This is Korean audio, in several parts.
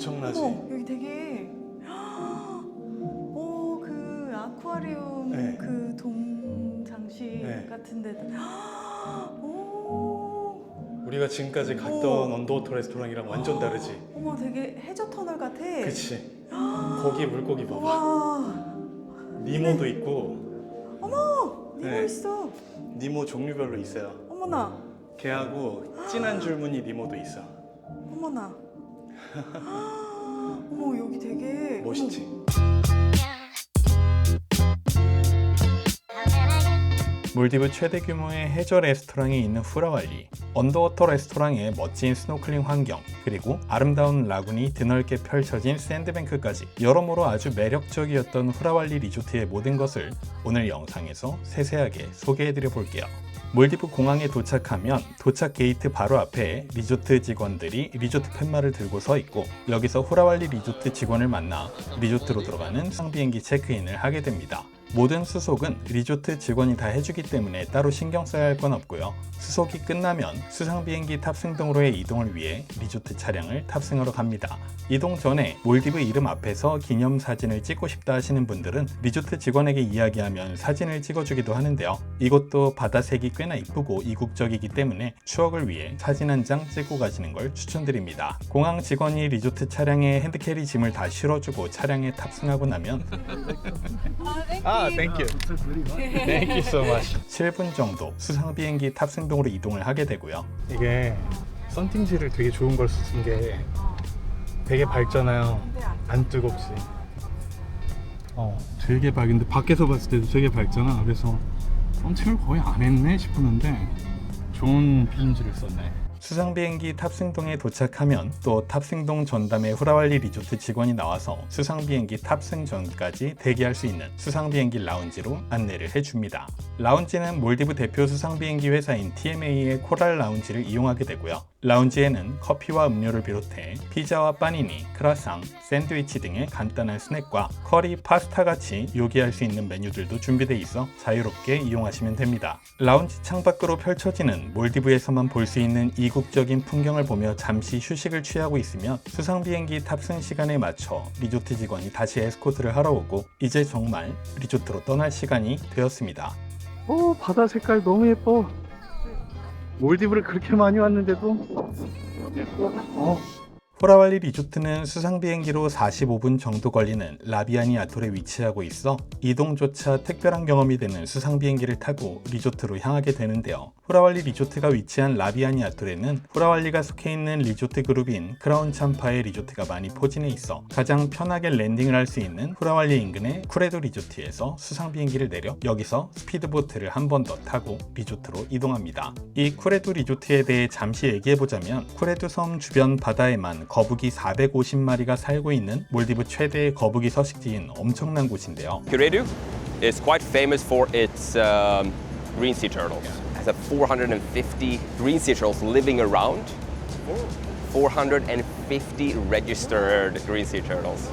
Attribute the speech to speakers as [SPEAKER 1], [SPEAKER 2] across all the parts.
[SPEAKER 1] 엄청나지.
[SPEAKER 2] 어머 여기 되게 오 그 아쿠아리움
[SPEAKER 1] 네.
[SPEAKER 2] 그 동장식
[SPEAKER 1] 네.
[SPEAKER 2] 같은데 오
[SPEAKER 1] 우리가 지금까지 갔던
[SPEAKER 2] 오.
[SPEAKER 1] 언더워터 레스토랑이랑 완전 다르지.
[SPEAKER 2] 어머 되게 해저 터널 같아.
[SPEAKER 1] 그치. 거기 물고기 봐봐.
[SPEAKER 2] 와
[SPEAKER 1] 니모도 있고
[SPEAKER 2] 어머 니모
[SPEAKER 1] 네.
[SPEAKER 2] 있어.
[SPEAKER 1] 니모 종류별로 있어요.
[SPEAKER 2] 어머나
[SPEAKER 1] 걔하고 진한 줄무늬 니모도 있어.
[SPEAKER 2] 어머나. 어머 여기 되게
[SPEAKER 1] 멋있지? 몰디브 최대 규모의 해저 레스토랑이 있는 후라왈리, 언더워터 레스토랑의 멋진 스노클링 환경, 그리고 아름다운 라군이 드넓게 펼쳐진 샌드뱅크까지 여러모로 아주 매력적이었던 후라왈리 리조트의 모든 것을 오늘 영상에서 세세하게 소개해드려 볼게요. 몰디브 공항에 도착하면 도착 게이트 바로 앞에 리조트 직원들이 리조트 팻말을 들고 서 있고 여기서 후라왈리 리조트 직원을 만나 리조트로 들어가는 상비행기 체크인을 하게 됩니다. 모든 수속은 리조트 직원이 다 해주기 때문에 따로 신경 써야 할 건 없고요. 수속이 끝나면 수상 비행기 탑승 등으로의 이동을 위해 리조트 차량을 탑승하러 갑니다. 이동 전에 몰디브 이름 앞에서 기념 사진을 찍고 싶다 하시는 분들은 리조트 직원에게 이야기하면 사진을 찍어주기도 하는데요. 이곳도 바다색이 꽤나 이쁘고 이국적이기 때문에 추억을 위해 사진 한 장 찍고 가시는 걸 추천드립니다. 공항 직원이 리조트 차량에 핸드캐리 짐을 다 실어주고 차량에 탑승하고 나면 아, thank you. Thank you so much. 7분 정도 수상 비행기 탑승 등으로 이동을 하게 되고요. 이게 썬팅지를 되게 좋은 걸쓴게 되게 밝잖아요. 안안 뜨겁지. 어, 되게 밝은데 밖에서 봤을 때도 되게 밝잖아. 그래서 썬팅을 거의 안 했네 싶었는데 좋은 필름지를 썼네. 수상 비행기 탑승동에 도착하면 또 탑승동 전담의 후라왈리 리조트 직원이 나와서 수상 비행기 탑승 전까지 대기할 수 있는 수상 비행기 라운지로 안내를 해줍니다. 라운지는 몰디브 대표 수상 비행기 회사인 TMA의 코랄 라운지를 이용하게 되고요. 라운지에는 커피와 음료를 비롯해 피자와 빠니니, 크라상, 샌드위치 등의 간단한 스낵과 커리, 파스타 같이 요기할 수 있는 메뉴들도 준비되어 있어 자유롭게 이용하시면 됩니다. 라운지 창밖으로 펼쳐지는 몰디브에서만 볼 수 있는 이국적인 풍경을 보며 잠시 휴식을 취하고 있으면 수상 비행기 탑승 시간에 맞춰 리조트 직원이 다시 에스코트를 하러 오고 이제 정말 리조트로 떠날 시간이 되었습니다. 오 바다 색깔 너무 예뻐. 몰디브를 그렇게 많이 왔는데도 어. 호라왈리 리조트는 수상 비행기로 45분 정도 걸리는 라비아니 아톨에 위치하고 있어 이동조차 특별한 경험이 되는 수상 비행기를 타고 리조트로 향하게 되는데요. 후라왈리 리조트가 위치한 라비아니 아톨에는 후라왈리가 속해 있는 리조트 그룹인 크라운 참파의 리조트가 많이 포진해 있어 가장 편하게 랜딩을 할 수 있는 후라왈리 인근의 쿠레도 리조트에서 수상 비행기를 내려 여기서 스피드보트를 한 번 더 타고 리조트로 이동합니다. 이 쿠레도 리조트에 대해 잠시 얘기해 보자면 쿠레도 섬 주변 바다에만 거북이 450마리가 살고 있는 몰디브 최대의 거북이 서식지인 엄청난 곳인데요.
[SPEAKER 3] Kuredu is quite famous for its um, green sea turtles. Has a 450 green sea turtles living around. 450 registered green sea turtles.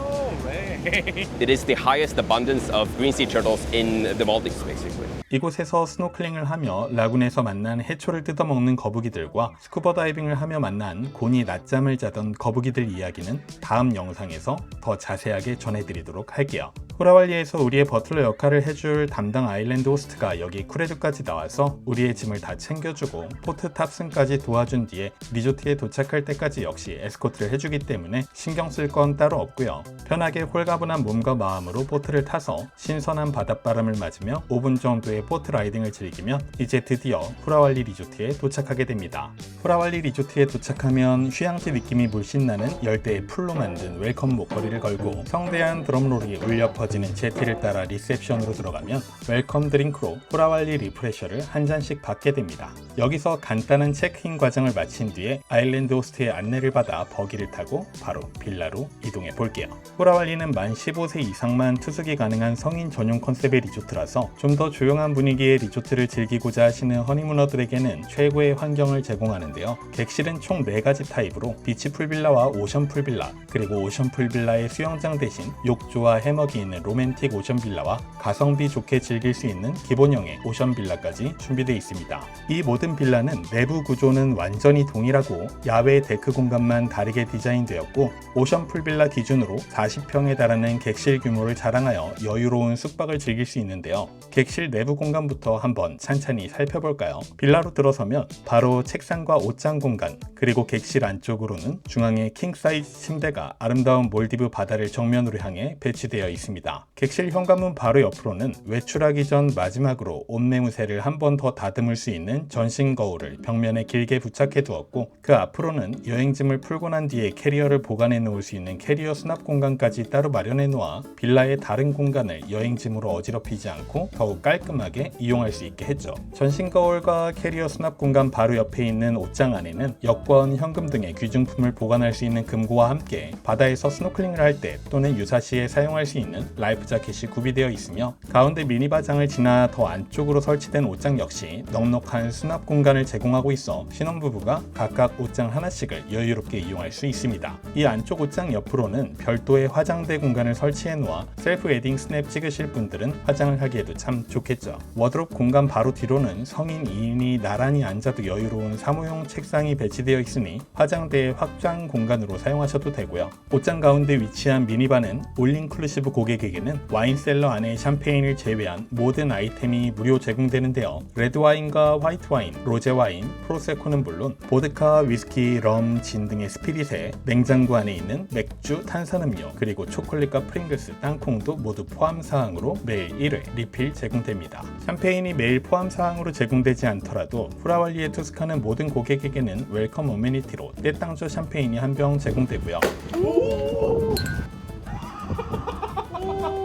[SPEAKER 3] It is the highest abundance of green sea turtles in the Baltics, basically.
[SPEAKER 1] 이곳에서 스노클링을 하며 라군에서 만난 해초를 뜯어먹는 거북이들과 스쿠버 다이빙을 하며 만난 곤이 낮잠을 자던 거북이들 이야기는 다음 영상에서 더 자세하게 전해드리도록 할게요. 후라왈리에서 우리의 버틀러 역할을 해줄 담당 아일랜드 호스트가 여기 쿠레주까지 나와서 우리의 짐을 다 챙겨주고 포트 탑승까지 도와준 뒤에 리조트에 도착할 때까지 역시 에스코트를 해주기 때문에 신경 쓸 건 따로 없고요. 편하게 홀가 분한 몸과 마음으로 보트를 타서 신선한 바닷바람을 맞으며 5분 정도의 보트 라이딩을 즐기면 이제 드디어 후라왈리 리조트에 도착하게 됩니다. 후라왈리 리조트에 도착하면 휴양지 느낌이 물씬 나는 열대의 풀로 만든 웰컴 목걸이를 걸고 성대한 드럼롤이 울려 퍼지는 제티를 따라 리셉션으로 들어가면 웰컴 드링크로 후라왈리 리프레셔를 한 잔씩 받게 됩니다. 여기서 간단한 체크인 과정을 마친 뒤에 아일랜드 호스트의 안내를 받아 버기를 타고 바로 빌라로 이동해 볼게요. 후라왈리는 만 15세 이상만 투숙이 가능한 성인 전용 컨셉의 리조트라서 좀 더 조용한 분위기의 리조트를 즐기고자 하시는 허니무너들에게는 최고의 환경을 제공하는데요. 객실은 총 4가지 타입으로 비치 풀빌라와 오션 풀빌라, 그리고 오션 풀빌라의 수영장 대신 욕조와 해먹이 있는 로맨틱 오션 빌라와 가성비 좋게 즐길 수 있는 기본형의 오션 빌라까지 준비되어 있습니다. 이 모든 빌라는 내부 구조는 완전히 동일하고 야외 데크 공간만 다르게 디자인되었고 오션 풀빌라 기준으로 40평에 달하 는 객실 규모를 자랑하여 여유로운 숙박을 즐길 수 있는데요. 객실 내부 공간부터 한번 찬찬히 살펴볼까요? 빌라로 들어서면 바로 책상과 옷장 공간 그리고 객실 안쪽으로는 중앙에 킹 사이즈 침대가 아름다운 몰디브 바다를 정면으로 향해 배치되어 있습니다. 객실 현관문 바로 옆으로는 외출하기 전 마지막으로 옷매무새를 한 번 더 다듬을 수 있는 전신 거울을 벽면에 길게 부착해 두었고 그 앞으로는 여행짐을 풀고 난 뒤에 캐리어를 보관해 놓을 수 있는 캐리어 수납 공간까지 따로 마련해 놓아 빌라의 다른 공간을 여행짐으로 어지럽히지 않고 더욱 깔끔하게 이용할 수 있게 했죠. 전신 거울과 캐리어 수납 공간 바로 옆에 있는 옷장 안에는 여권, 현금 등의 귀중품을 보관할 수 있는 금고와 함께 바다에서 스노클링을 할 때 또는 유사시에 사용할 수 있는 라이프 자켓이 구비되어 있으며 가운데 미니바장을 지나 더 안쪽으로 설치된 옷장 역시 넉넉한 수납 공간을 제공하고 있어 신혼부부가 각각 옷장 하나씩을 여유롭게 이용할 수 있습니다. 이 안쪽 옷장 옆으로는 별도의 화장대 공 간을 설치해 놓아 셀프 웨딩 스냅 찍으실 분들은 화장을 하기에도 참 좋겠죠. 워드롭 공간 바로 뒤로는 성인 2인이 나란히 앉아도 여유로운 사무용 책상이 배치되어 있으니 화장대의 확장 공간으로 사용하셔도 되고요. 옷장 가운데 위치한 미니바는 올인클루시브 고객에게는 와인셀러 안에 샴페인을 제외한 모든 아이템이 무료 제공되는데요. 레드와인과 화이트와인, 로제와인, 프로세코는 물론 보드카, 위스키, 럼, 진 등의 스피릿에 냉장고 안에 있는 맥주, 탄산음료, 그리고 초콜릿 과 프링글스, 땅콩도 모두 포함 사항으로 매일 1회 리필 제공됩니다. 샴페인이 매일 포함 사항으로 제공되지 않더라도 후라왈리에 투숙하는 모든 고객에게는 웰컴 어메니티로 떼땅조 샴페인이 한 병 제공되고요.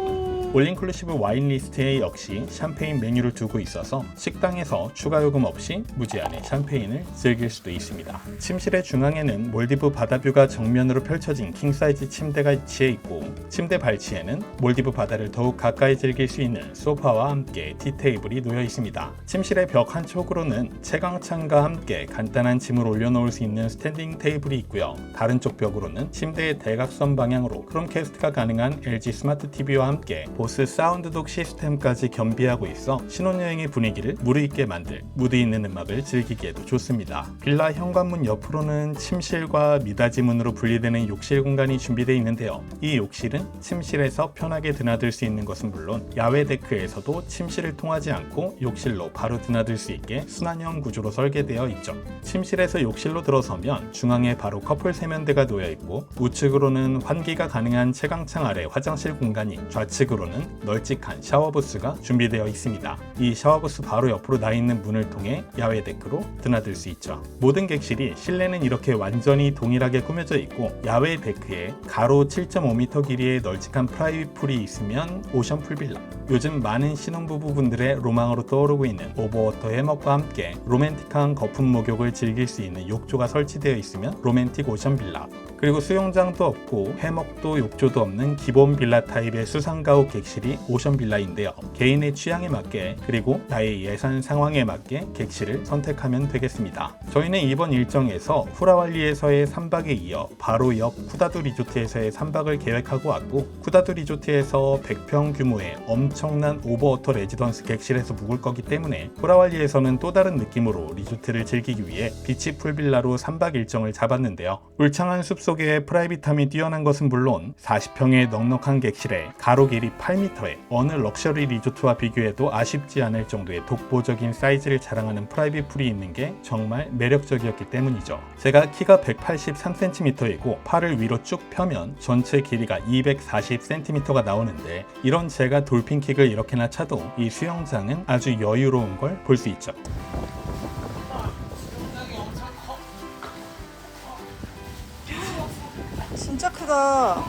[SPEAKER 1] 올인클루시브 와인 리스트에 역시 샴페인 메뉴를 두고 있어서 식당에서 추가 요금 없이 무제한의 샴페인을 즐길 수도 있습니다. 침실의 중앙에는 몰디브 바다뷰가 정면으로 펼쳐진 킹사이즈 침대가 위치해 있고 침대 발치에는 몰디브 바다를 더욱 가까이 즐길 수 있는 소파와 함께 티테이블이 놓여 있습니다. 침실의 벽 한쪽으로는 채광창과 함께 간단한 짐을 올려놓을 수 있는 스탠딩 테이블이 있고요. 다른 쪽 벽으로는 침대의 대각선 방향으로 크롬캐스트가 가능한 LG 스마트 TV와 함께 보스 사운드독 시스템까지 겸비하고 있어 신혼여행의 분위기를 무르익게 만들 무드 있는 음악을 즐기기에도 좋습니다. 빌라 현관문 옆으로는 침실과 미닫이문으로 분리되는 욕실 공간이 준비되어 있는데요. 이 욕실은 침실에서 편하게 드나들 수 있는 것은 물론 야외 데크에서도 침실을 통하지 않고 욕실로 바로 드나들 수 있게 순환형 구조로 설계되어 있죠. 침실에서 욕실로 들어서면 중앙에 바로 커플 세면대가 놓여 있고 우측으로는 환기가 가능한 채광창 아래 화장실 공간이 좌측으로는 널찍한 샤워부스가 준비되어 있습니다. 이 샤워부스 바로 옆으로 나 있는 문을 통해 야외 데크로 드나들 수 있죠. 모든 객실이 실내는 이렇게 완전히 동일하게 꾸며져 있고 야외 데크에 가로 7.5m 길이의 널찍한 프라이빗 풀이 있으면 오션 풀 빌라. 요즘 많은 신혼부부분들의 로망으로 떠오르고 있는 오버워터 해먹과 함께 로맨틱한 거품 목욕을 즐길 수 있는 욕조가 설치되어 있으면 로맨틱 오션 빌라. 그리고 수영장도 없고 해먹도 욕조도 없는 기본 빌라 타입의 수상가옥 객실이 오션 빌라인데요. 개인의 취향에 맞게 그리고 나의 예산 상황에 맞게 객실을 선택하면 되겠습니다. 저희는 이번 일정에서 후라왈리에서의 3박에 이어 바로 옆 쿠다두 리조트에서의 3박을 계획하고 왔고 쿠다두 리조트에서 100평 규모의 엄청난 오버워터 레지던스 객실에서 묵을 거기 때문에 후라왈리에서는 또 다른 느낌으로 리조트를 즐기기 위해 비치 풀빌라로 3박 일정을 잡았는데요. 울창한 숲속 에 프라이빗함이 뛰어난 것은 물론 40평의 넉넉한 객실에 가로 길이 8m의 어느 럭셔리 리조트와 비교해도 아쉽지 않을 정도의 독보적인 사이즈를 자랑하는 프라이빗 풀이 있는 게 정말 매력적이었기 때문이죠. 제가 키가 183cm이고 팔을 위로 쭉 펴면 전체 길이가 240cm가 나오는데 이런 제가 돌핀킥을 이렇게나 차도 이 수영장은 아주 여유로운 걸 볼 수 있죠.
[SPEAKER 2] 진짜 크다.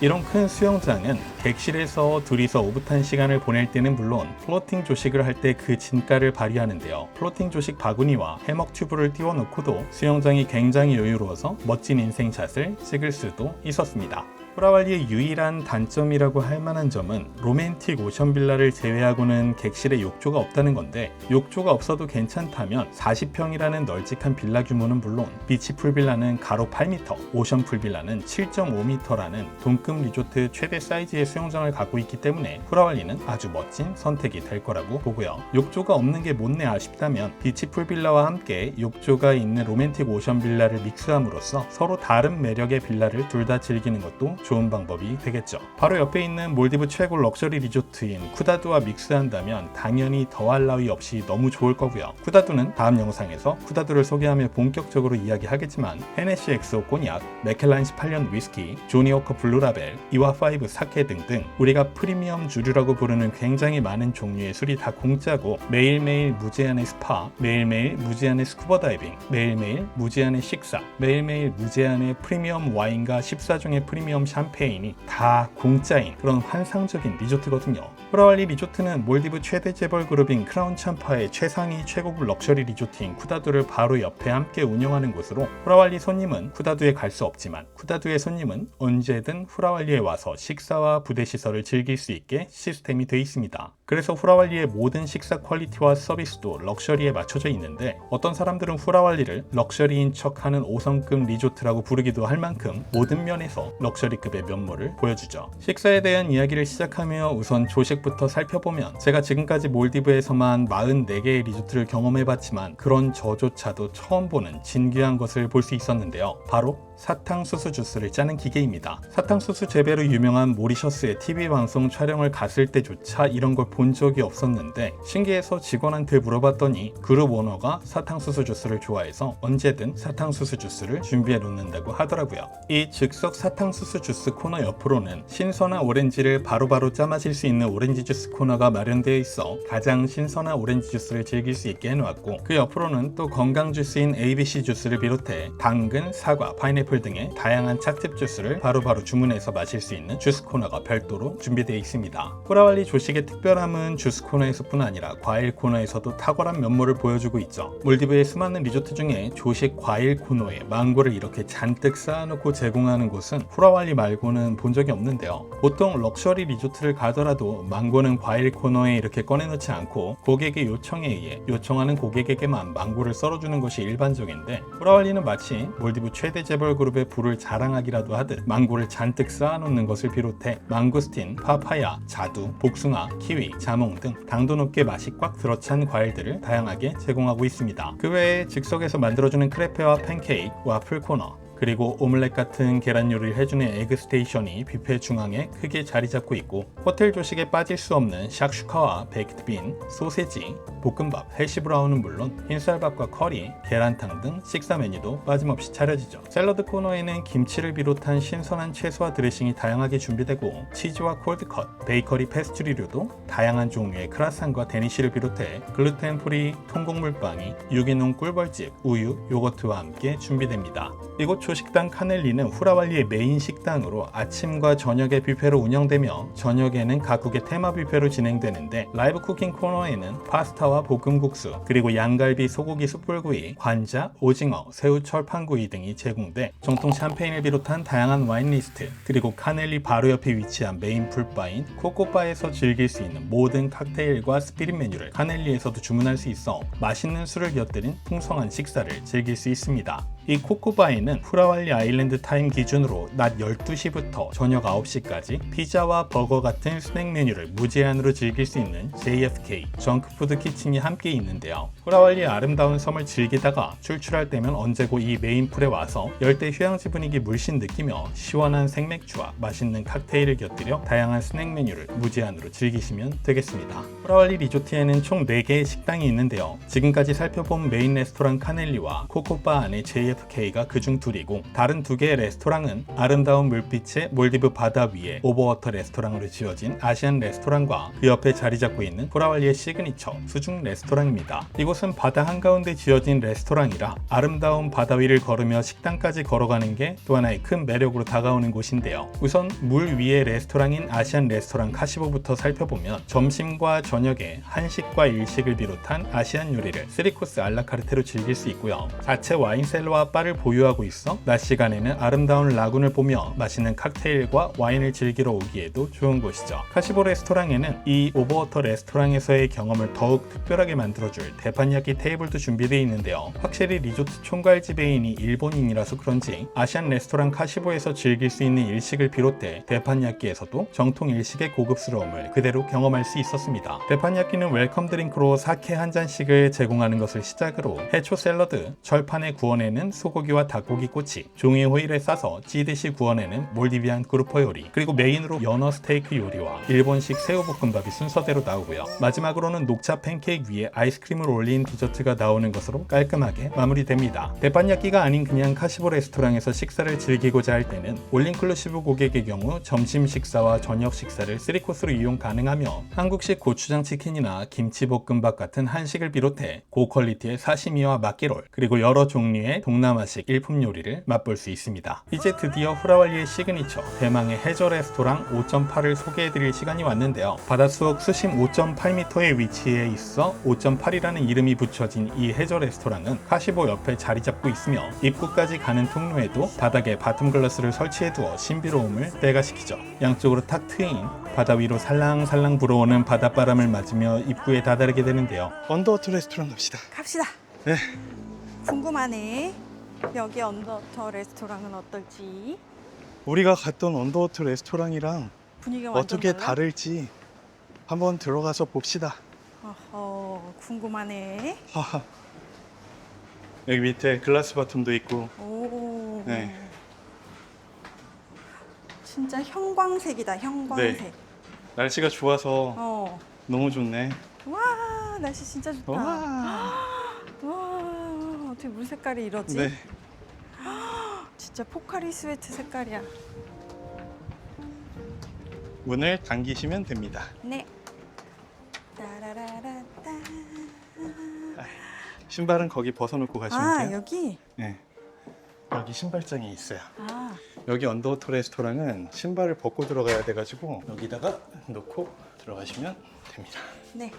[SPEAKER 1] 이런 큰 수영장은 객실에서 둘이서 오붓한 시간을 보낼 때는 물론 플로팅 조식을 할 때 그 진가를 발휘하는데요. 플로팅 조식 바구니와 해먹 튜브를 띄워놓고도 수영장이 굉장히 여유로워서 멋진 인생샷을 찍을 수도 있었습니다. 후라왈리의 유일한 단점이라고 할 만한 점은 로맨틱 오션 빌라를 제외하고는 객실에 욕조가 없다는 건데 욕조가 없어도 괜찮다면 40평이라는 널찍한 빌라 규모는 물론 비치 풀 빌라는 가로 8m, 오션 풀 빌라는 7.5m라는 동급 리조트 최대 사이즈의 수영장을 갖고 있기 때문에 후라왈리는 아주 멋진 선택이 될 거라고 보고요. 욕조가 없는 게 못내 아쉽다면 비치 풀 빌라와 함께 욕조가 있는 로맨틱 오션 빌라를 믹스함으로써 서로 다른 매력의 빌라를 둘 다 즐기는 것도 좋은 방법이 되겠죠. 바로 옆에 있는 몰디브 최고 럭셔리 리조트인 쿠다두와 믹스한다면 당연히 더할 나위 없이 너무 좋을 거고요. 쿠다두는 다음 영상에서 쿠다두를 소개하며 본격적으로 이야기하겠지만 헤네시 엑소 꼬냑, 맥켈라인 18년 위스키, 조니워커 블루라벨, 이와5 사케 등등 우리가 프리미엄 주류라고 부르는 굉장히 많은 종류의 술이 다 공짜고 매일매일 무제한의 스파, 매일매일 무제한의 스쿠버 다이빙, 매일매일 무제한의 식사, 매일매일 무제한의 프리미엄 와인과 14종의 프리미엄 샴페인이 다 공짜인 그런 환상적인 리조트거든요. 후라왈리 리조트는 몰디브 최대 재벌 그룹인 크라운 참파의 최상위 최고급 럭셔리 리조트인 쿠다두를 바로 옆에 함께 운영하는 곳으로 후라왈리 손님은 쿠다두에 갈 수 없지만 쿠다두의 손님은 언제든 후라왈리에 와서 식사와 부대 시설을 즐길 수 있게 시스템이 되어 있습니다. 그래서 후라왈리의 모든 식사 퀄리티와 서비스도 럭셔리에 맞춰져 있는데 어떤 사람들은 후라왈리를 럭셔리인 척하는 5성급 리조트라고 부르기도 할 만큼 모든 면에서 럭셔리급의 면모를 보여주죠. 식사에 대한 이야기를 시작하며 우선 조식 부터 살펴보면 제가 지금까지 몰디브에서만 44개의 리조트를 경험해봤지만 그런 저조차도 처음 보는 진귀한 것을 볼 수 있었는데요. 바로 사탕수수 주스를 짜는 기계입니다. 사탕수수 재배로 유명한 모리셔스의 TV 방송 촬영을 갔을 때조차 이런 걸 본 적이 없었는데 신기해서 직원한테 물어봤더니 그룹 오너가 사탕수수 주스를 좋아해서 언제든 사탕수수 주스를 준비해 놓는다고 하더라고요. 이 즉석 사탕수수 주스 코너 옆으로는 신선한 오렌지를 바로바로 짜 마실 수 있는 오렌지 주스 코너가 마련되어 있어 가장 신선한 오렌지 주스를 즐길 수 있게 해놓았고 그 옆으로는 또 건강 주스인 ABC 주스를 비롯해 당근, 사과, 파인애플 등의 다양한 찻즙 주스를 바로 바로 주문해서 마실 수 있는 주스 코너가 별도로 준비되어 있습니다. 호라왈리 조식의 특별함은 주스 코너에서뿐 아니라 과일 코너에서도 탁월한 면모를 보여주고 있죠. 몰디브의 수많은 리조트 중에 조식 과일 코너에 망고를 이렇게 잔뜩 쌓아놓고 제공하는 곳은 후라왈리 말고는 본 적이 없는데요. 보통 럭셔리 리조트를 가더라도 망 고는 과일 코너에 이렇게 꺼내놓지 않고 고객의 요청에 의해 요청하는 고객에게만 망고를 썰어주는 것이 일반적인데 후라왈리는 마치 몰디브 최대 재벌 그룹의 부를 자랑하기라도 하듯 망고를 잔뜩 쌓아놓는 것을 비롯해 망고스틴, 파파야, 자두, 복숭아, 키위, 자몽 등 당도 높게 맛이 꽉 들어찬 과일들을 다양하게 제공하고 있습니다. 그 외에 즉석에서 만들어주는 크레페와 팬케이크, 와플 코너, 그리고 오믈렛 같은 계란 요리를 해주는 에그 스테이션이 뷔페 중앙에 크게 자리 잡고 있고 호텔 조식에 빠질 수 없는 샥슈카와 베이크드빈, 소세지, 볶음밥, 해시브라운은 물론 흰쌀밥과 커리, 계란탕 등 식사 메뉴도 빠짐없이 차려지죠. 샐러드 코너에는 김치를 비롯한 신선한 채소와 드레싱이 다양하게 준비되고 치즈와 콜드컷, 베이커리 페스트리류도 다양한 종류의 크라상과 데니쉬를 비롯해 글루텐 프리 통곡물빵이 유기농 꿀벌집, 우유, 요거트와 함께 준비됩니다. 이곳 조식당 카넬리는 후라왈리의 메인 식당으로 아침과 저녁에 뷔페로 운영되며 저녁에는 각국의 테마 뷔페로 진행되는데 라이브 쿠킹 코너에는 파스타와 볶음국수 그리고 양갈비 소고기 숯불구이, 관자, 오징어, 새우 철 판구이 등이 제공돼 정통 샴페인을 비롯한 다양한 와인 리스트 그리고 카넬리 바로 옆에 위치한 메인 풀바인 코코바에서 즐길 수 있는 모든 칵테일과 스피릿 메뉴를 카넬리에서도 주문할 수 있어 맛있는 술을 곁들인 풍성한 식사를 즐길 수 있습니다. 이 코코바에는 후라왈리 아일랜드 타임 기준으로 낮 12시부터 저녁 9시까지 피자와 버거 같은 스낵 메뉴를 무제한으로 즐길 수 있는 JFK 정크푸드 키친이 함께 있는데요. 후라왈리의 아름다운 섬을 즐기다가 출출할 때면 언제고 이 메인풀에 와서 열대 휴양지 분위기 물씬 느끼며 시원한 생맥주와 맛있는 칵테일을 곁들여 다양한 스낵 메뉴를 무제한으로 즐기시면 되겠습니다. 후라왈리 리조트에는 총 4개의 식당이 있는데요. 지금까지 살펴본 메인 레스토랑 카넬리와 코코바 안의 JFK 가 그중 둘이고 다른 두 개의 레스토랑은 아름다운 물빛의 몰디브 바다 위에 오버워터 레스토랑으로 지어진 아시안 레스토랑과 그 옆에 자리 잡고 있는 후라왈리의 시그니처 수중 레스토랑입니다. 이곳은 바다 한가운데 지어진 레스토랑이라 아름다운 바다 위를 걸으며 식당까지 걸어가는 게 또 하나의 큰 매력으로 다가오는 곳인데요. 우선 물 위의 레스토랑인 아시안 레스토랑 카시보부터 살펴보면 점심과 저녁에 한식과 일식을 비롯한 아시안 요리를 3코스 알라카르테로 즐길 수 있고요. 자체 와인 셀러와 카페와 바를 보유하고 있어 낮 시간에는 아름다운 라군을 보며 맛있는 칵테일과 와인을 즐기러 오기에도 좋은 곳이죠. 카시보 레스토랑에는 이 오버워터 레스토랑에서의 경험을 더욱 특별하게 만들어줄 대판야끼 테이블도 준비되어 있는데요. 확실히 리조트 총괄 지배인이 일본인이라서 그런지 아시안 레스토랑 카시보에서 즐길 수 있는 일식을 비롯해 대판야끼에서도 정통 일식의 고급스러움을 그대로 경험할 수 있었습니다. 대판야끼는 웰컴 드링크로 사케 한 잔씩을 제공하는 것을 시작으로 해초 샐러드, 철판에 구워내는 소고기와 닭고기 꼬치, 종이 호일에 싸서 찌듯이 구워내는 몰디비안 그루퍼 요리, 그리고 메인으로 연어 스테이크 요리와 일본식 새우볶음밥이 순서대로 나오고요. 마지막으로는 녹차 팬케이크 위에 아이스크림을 올린 디저트가 나오는 것으로 깔끔하게 마무리됩니다. 대판야끼가 아닌 그냥 카시보 레스토랑에서 식사를 즐기고자 할 때는 올인클루시브 고객의 경우 점심 식사와 저녁 식사를 3코스로 이용 가능하며 한국식 고추장 치킨이나 김치볶음밥 같은 한식을 비롯해 고퀄리티의 사시미와 마키롤 그리고 여러 종류의 동남 아식 일품 요리를 맛볼 수 있습니다. 이제 드디어 후라왈리의 시그니처 대망의 해저 레스토랑 5.8을 소개해드릴 시간이 왔는데요. 바닷속 수심 5.8m의 위치에 있어 5.8이라는 이름이 붙여진 이 해저 레스토랑은 카시보 옆에 자리 잡고 있으며 입구까지 가는 통로에도 바닥에 바텀 글라스를 설치해두어 신비로움을 배가시키죠. 양쪽으로 탁 트인 바다 위로 살랑살랑 불어오는 바닷바람을 맞으며 입구에 다다르게 되는데요. 언더워터 레스토랑 갑시다.
[SPEAKER 2] 갑시다.
[SPEAKER 1] 네.
[SPEAKER 2] 궁금하네. 여기 언더터 레스토랑은 어떨지
[SPEAKER 1] 우리가 갔던 언더워터 레스토랑이랑
[SPEAKER 2] 분위기가 완전
[SPEAKER 1] 어떻게
[SPEAKER 2] 달라?
[SPEAKER 1] 다를지 한번 들어가서 봅시다.
[SPEAKER 2] 어허, 궁금하네.
[SPEAKER 1] 하하. 여기 밑에 글라스 바텀도 있고
[SPEAKER 2] 오.
[SPEAKER 1] 네.
[SPEAKER 2] 진짜 형광색이다. 형광색.
[SPEAKER 1] 네. 날씨가 좋아서
[SPEAKER 2] 어.
[SPEAKER 1] 너무 좋네.
[SPEAKER 2] 와, 날씨 진짜 좋다.
[SPEAKER 1] 와.
[SPEAKER 2] 와, 어떻게 물 색깔이 이러지?
[SPEAKER 1] 네.
[SPEAKER 2] 진짜 포카리 스웨트 색깔이야.
[SPEAKER 1] 문을 당기시면 됩니다.
[SPEAKER 2] 네. 따라라라따.
[SPEAKER 1] 신발은 거기 벗어놓고 가시면
[SPEAKER 2] 아,
[SPEAKER 1] 돼요.
[SPEAKER 2] 여기.
[SPEAKER 1] 네. 여기 신발장이 있어요.
[SPEAKER 2] 아,
[SPEAKER 1] 여기 언더워터 레스토랑은 신발을 벗고 들어가야 돼가지고 여기다가 놓고 들어가시면 됩니다.
[SPEAKER 2] 네.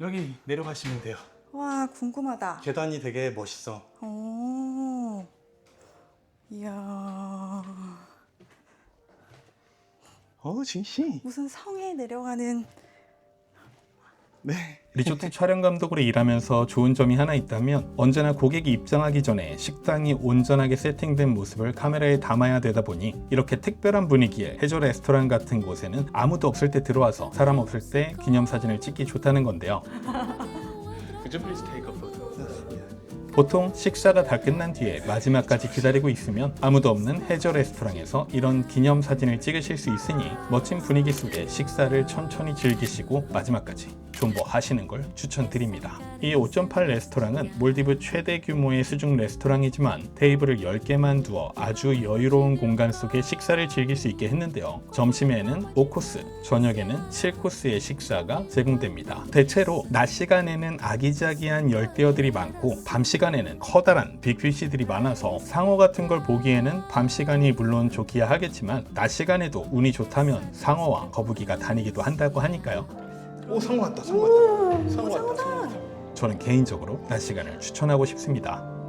[SPEAKER 1] 여기 내려가시면 돼요.
[SPEAKER 2] 와, 궁금하다.
[SPEAKER 1] 계단이 되게 멋있어.
[SPEAKER 2] 오. 이야.
[SPEAKER 1] 어, 진씨.
[SPEAKER 2] 무슨 성에 내려가는
[SPEAKER 1] 네. 리조트 촬영 감독으로 일하면서 좋은 점이 하나 있다면 언제나 고객이 입장하기 전에 식당이 온전하게 세팅된 모습을 카메라에 담아야 되다 보니 이렇게 특별한 분위기에 해저 레스토랑 같은 곳에는 아무도 없을 때 들어와서 사람 없을 때 기념사진을 찍기 좋다는 건데요. 보통 식사가 다 끝난 뒤에 마지막까지 기다리고 있으면 아무도 없는 해저 레스토랑에서 이런 기념 사진을 찍으실 수 있으니 멋진 분위기 속에 식사를 천천히 즐기시고 마지막까지 존버하시는 걸 추천드립니다. 이 5.8 레스토랑은 몰디브 최대 규모의 수중 레스토랑이지만 테이블을 10개만 두어 아주 여유로운 공간 속에 식사를 즐길 수 있게 했는데요. 점심에는 5코스, 저녁에는 7코스의 식사가 제공됩니다. 대체로 낮 시간에는 아기자기한 열대어들이 많고 밤 시간에는 커다란 빅피쉬들이 많아서 상어 같은 걸 보기에는 밤 시간이 물론 좋기야 하겠지만 낮 시간에도 운이 좋다면 상어와 거북이가 다니기도 한다고 하니까요. 오 상어 왔다 상어 왔다. 상어 왔다 상어 왔다. 저는 개인적으로 낮 시간을 추천하고 싶습니다.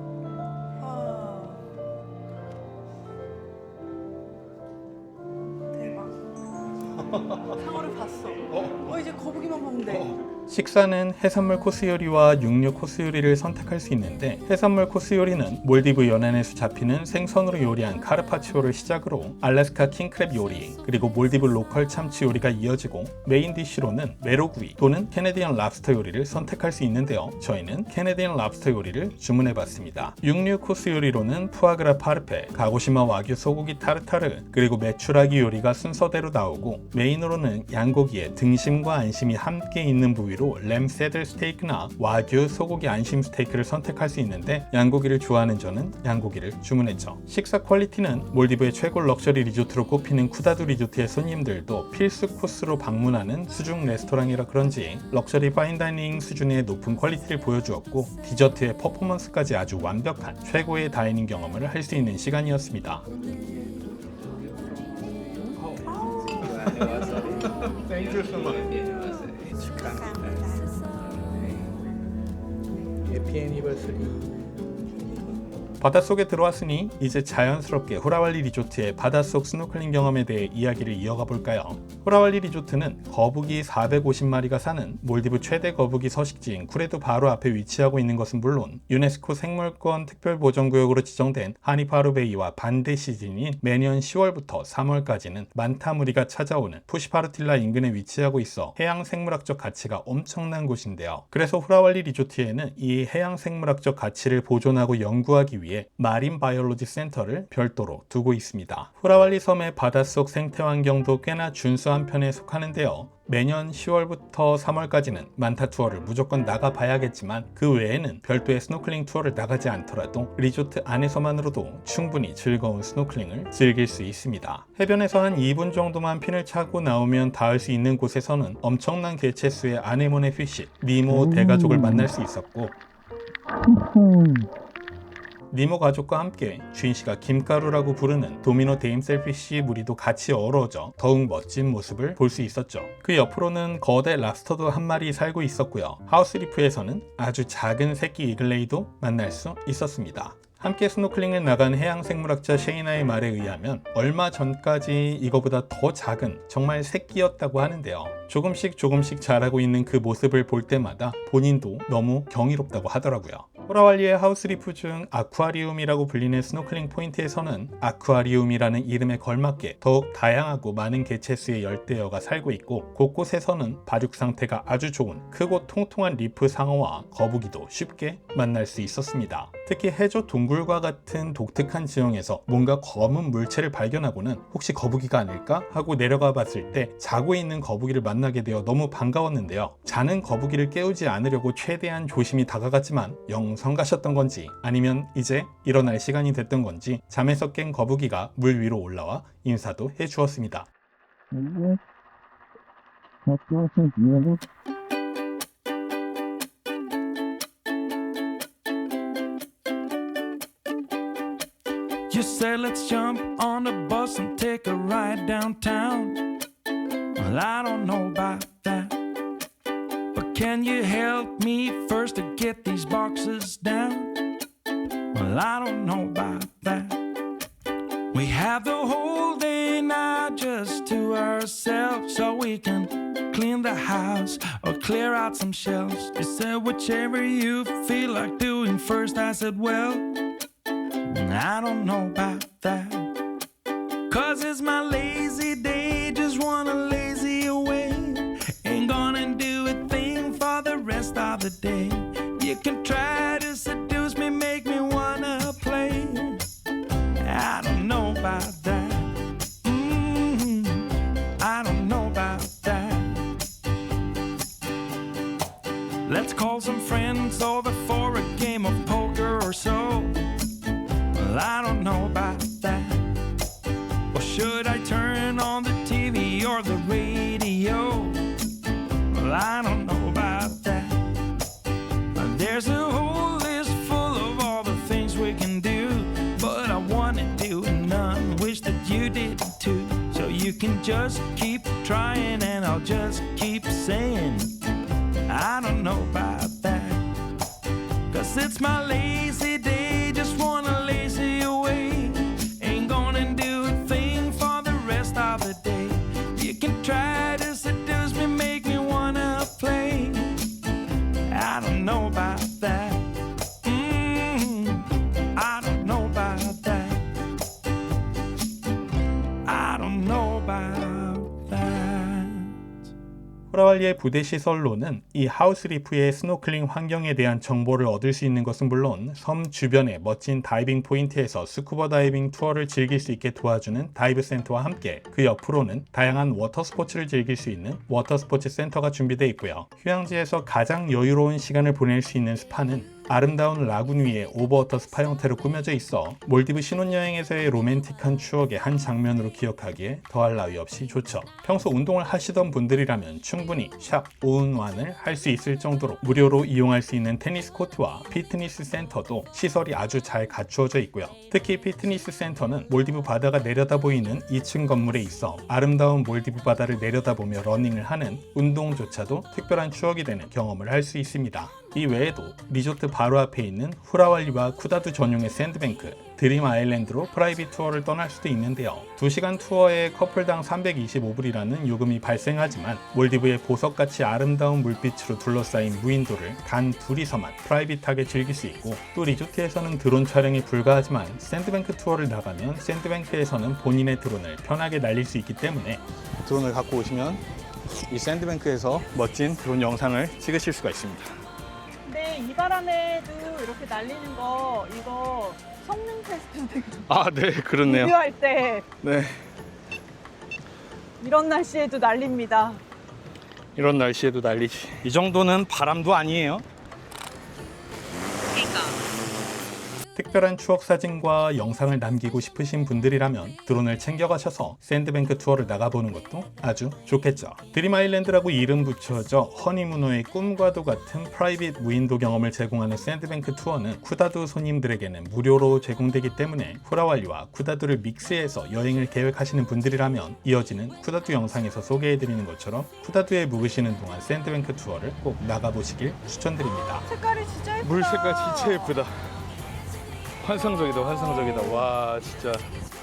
[SPEAKER 1] 식사는 해산물 코스 요리와 육류 코스 요리를 선택할 수 있는데 해산물 코스 요리는 몰디브 연안에서 잡히는 생선으로 요리한 카르파치오를 시작으로 알래스카 킹크랩 요리 그리고 몰디브 로컬 참치 요리가 이어지고 메인 디쉬로는 메로구이 또는 캐네디언 랍스터 요리를 선택할 수 있는데요. 저희는 캐네디언 랍스터 요리를 주문해봤습니다. 육류 코스 요리로는 푸아그라 파르페, 가고시마 와규 소고기 타르타르 그리고 메추라기 요리가 순서대로 나오고 메인으로는 양고기의 등심과 안심이 함께 있는 부위로 램 세들 스테이크나 와규 소고기 안심 스테이크를 선택할 수 있는데 양고기를 좋아하는 저는 양고기를 주문했죠. 식사 퀄리티는 몰디브의 최고 럭셔리 리조트로 꼽히는 쿠다두 리조트의 손님들도 필수 코스로 방문하는 수중 레스토랑이라 그런지 럭셔리 파인다이닝 수준의 높은 퀄리티를 보여주었고 디저트의 퍼포먼스까지 아주 완벽한 최고의 다이닝 경험을 할 수 있는 시간이었습니다. 해피 애니 버서리 바닷속에 들어왔으니 이제 자연스럽게 후라왈리 리조트의 바닷속 스노클링 경험에 대해 이야기를 이어가 볼까요? 후라왈리 리조트는 거북이 450마리가 사는 몰디브 최대 거북이 서식지인 쿠레도 바로 앞에 위치하고 있는 것은 물론 유네스코 생물권 특별보전구역으로 지정된 하니파루베이와 반대 시즌인 매년 10월부터 3월까지는 많다 무리가 찾아오는 푸시파르틸라 인근에 위치하고 있어 해양 생물학적 가치가 엄청난 곳인데요. 그래서 후라왈리 리조트에는 이 해양 생물학적 가치를 보존하고 연구하기 위해 마린 바이올로지 센터를 별도로 두고 있습니다. 후라왈리 섬의 바닷속 생태 환경도 꽤나 준수한 편에 속하는데요. 매년 10월부터 3월까지는 만타 투어를 무조건 나가봐야겠지만 그 외에는 별도의 스노클링 투어를 나가지 않더라도 리조트 안에서만으로도 충분히 즐거운 스노클링을 즐길 수 있습니다. 해변에서 한 2분 정도만 핀을 차고 나오면 닿을 수 있는 곳에서는 엄청난 개체수의 아네모네 피쉬, 니모 대가족을 만날 수 있었고 니모 가족과 함께 주인 씨가 김가루라고 부르는 도미노 데임 셀피쉬 무리도 같이 어우러져 더욱 멋진 모습을 볼 수 있었죠. 그 옆으로는 거대 랍스터도 한 마리 살고 있었고요. 하우스리프에서는 아주 작은 새끼 이글레이도 만날 수 있었습니다. 함께 스노클링을 나간 해양생물학자 셰이나의 말에 의하면 얼마 전까지 이거보다 더 작은 정말 새끼였다고 하는데요. 조금씩 조금씩 자라고 있는 그 모습을 볼 때마다 본인도 너무 경이롭다고 하더라고요. 호라왈리의 하우스리프 중 아쿠아리움이라고 불리는 스노클링 포인트에서는 아쿠아리움이라는 이름에 걸맞게 더욱 다양하고 많은 개체수의 열대어가 살고 있고 곳곳에서는 발육 상태가 아주 좋은 크고 통통한 리프 상어와 거북이도 쉽게 만날 수 있었습니다. 특히 해저 동굴과 같은 독특한 지형에서 뭔가 검은 물체를 발견하고는 혹시 거북이가 아닐까 하고 내려가 봤을 때 자고 있는 거북이를 만나게 되어 너무 반가웠는데요. 자는 거북이를 깨우지 않으려고 최대한 조심히 다가갔지만 영 성가셨던 건지 아니면 이제 일어날 시간이 됐던 건지 잠에서 깬 거북이가 물 위로 올라와 인사도 해 주었습니다.
[SPEAKER 4] You said let's jump on the bus and take a ride downtown. Well, I don't know about that. But can you help me first to get these boxes down? Well, I don't know about that. We have the whole day now just to ourselves so we can clean the house or clear out some shelves. You said whichever you feel like doing first. I said, well, I don't know about that. Cause it's my lazy day, just wanna lazy away. Ain't gonna do a thing for the rest of the day. You can try to seduce me, make me wanna play. I don't know about that. mm I don't know about that. Let's call some friends over can just keep trying, and I'll just keep saying, I don't know about that. Cause it's my lazy
[SPEAKER 1] 호라왈리의 부대 시설로는 이 하우스리프의 스노클링 환경에 대한 정보를 얻을 수 있는 것은 물론 섬 주변의 멋진 다이빙 포인트에서 스쿠버 다이빙 투어를 즐길 수 있게 도와주는 다이브 센터와 함께 그 옆으로는 다양한 워터 스포츠를 즐길 수 있는 워터 스포츠 센터가 준비되어 있고요. 휴양지에서 가장 여유로운 시간을 보낼 수 있는 스파는 아름다운 라군 위에 오버워터 스파 형태로 꾸며져 있어 몰디브 신혼여행에서의 로맨틱한 추억의 한 장면으로 기억하기에 더할 나위 없이 좋죠. 평소 운동을 하시던 분들이라면 충분히 샵 오운완을 할 수 있을 정도로 무료로 이용할 수 있는 테니스 코트와 피트니스 센터도 시설이 아주 잘 갖추어져 있고요. 특히 피트니스 센터는 몰디브 바다가 내려다 보이는 2층 건물에 있어 아름다운 몰디브 바다를 내려다보며 러닝을 하는 운동조차도 특별한 추억이 되는 경험을 할 수 있습니다. 이 외에도 리조트 바로 앞에 있는 후라왈리와 쿠다두 전용의 샌드뱅크, 드림 아일랜드로 프라이빗 투어를 떠날 수도 있는데요. 2시간 투어에 커플당 325불이라는 요금이 발생하지만 몰디브의 보석같이 아름다운 물빛으로 둘러싸인 무인도를 단 둘이서만 프라이빗하게 즐길 수 있고 또 리조트에서는 드론 촬영이 불가하지만 샌드뱅크 투어를 나가면 샌드뱅크에서는 본인의 드론을 편하게 날릴 수 있기 때문에 드론을 갖고 오시면 이 샌드뱅크에서 멋진 드론 영상을 찍으실 수가 있습니다.
[SPEAKER 2] 이 바람에도 이렇게 날리는 거 이거 성능 테스트 되게
[SPEAKER 1] 아, 네, 그렇네요.
[SPEAKER 2] 비교할 때
[SPEAKER 1] 네.
[SPEAKER 2] 이런 날씨에도 날립니다.
[SPEAKER 1] 이런 날씨에도 날리지. 이 정도는 바람도 아니에요. 특별한 추억 사진과 영상을 남기고 싶으신 분들이라면 드론을 챙겨가셔서 샌드뱅크 투어를 나가보는 것도 아주 좋겠죠. 드림 아일랜드라고 이름 붙여져 허니문어의 꿈과도 같은 프라이빗 무인도 경험을 제공하는 샌드뱅크 투어는 쿠다두 손님들에게는 무료로 제공되기 때문에 후라왈리와 쿠다두를 믹스해서 여행을 계획하시는 분들이라면 이어지는 쿠다두 영상에서 소개해드리는 것처럼 쿠다두에 묵으시는 동안 샌드뱅크 투어를 꼭 나가보시길 추천드립니다.
[SPEAKER 2] 색깔이 진짜 예쁘다.
[SPEAKER 1] 물 색깔 진짜 예쁘다. 환상적이다, 환상적이다. 와, 진짜.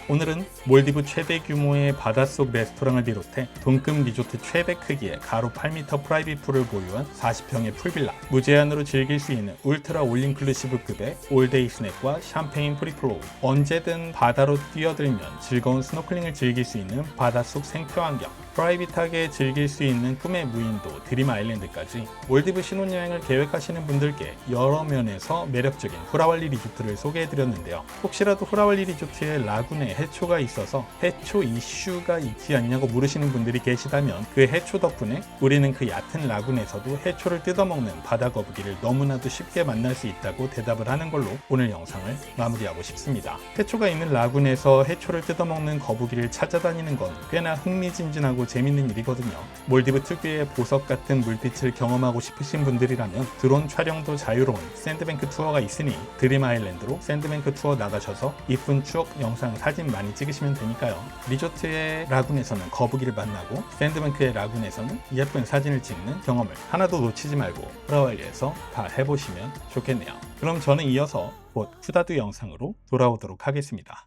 [SPEAKER 1] 오늘은 몰디브 최대 규모의 바닷속 레스토랑을 비롯해 동급 리조트 최대 크기의 가로 8m 프라이빗 풀을 보유한 40평의 풀빌라, 무제한으로 즐길 수 있는 울트라 올인클루시브급의 올데이 스낵과 샴페인 프리플로우, 언제든 바다로 뛰어들면 즐거운 스노클링을 즐길 수 있는 바닷속 생태 환경, 프라이빗하게 즐길 수 있는 꿈의 무인도 드림 아일랜드까지 몰디브 신혼여행을 계획하시는 분들께 여러 면에서 매력적인 후라왈리 리조트를 소개해드렸는데요. 혹시라도 후라왈리 리조트에 라군에 해초가 있어서 해초 이슈가 있지 않냐고 물으시는 분들이 계시다면 그 해초 덕분에 우리는 그 얕은 라군에서도 해초를 뜯어먹는 바다 거북이를 너무나도 쉽게 만날 수 있다고 대답을 하는 걸로 오늘 영상을 마무리하고 싶습니다. 해초가 있는 라군에서 해초를 뜯어먹는 거북이를 찾아다니는 건 꽤나 흥미진진하고 재밌는 일이거든요. 몰디브 특유의 보석 같은 물빛을 경험하고 싶으신 분들이라면 드론 촬영도 자유로운 샌드뱅크 투어가 있으니 드림 아일랜드로 샌드뱅크 투어 나가셔서 이쁜 추억 영상 사진 많이 찍으시면 되니까요. 리조트의 라군에서는 거북이를 만나고 샌드뱅크의 라군에서는 예쁜 사진을 찍는 경험을 하나도 놓치지 말고 프라왈리에서 다 해보시면 좋겠네요. 그럼 저는 이어서 곧 쿠다드 영상으로 돌아오도록 하겠습니다.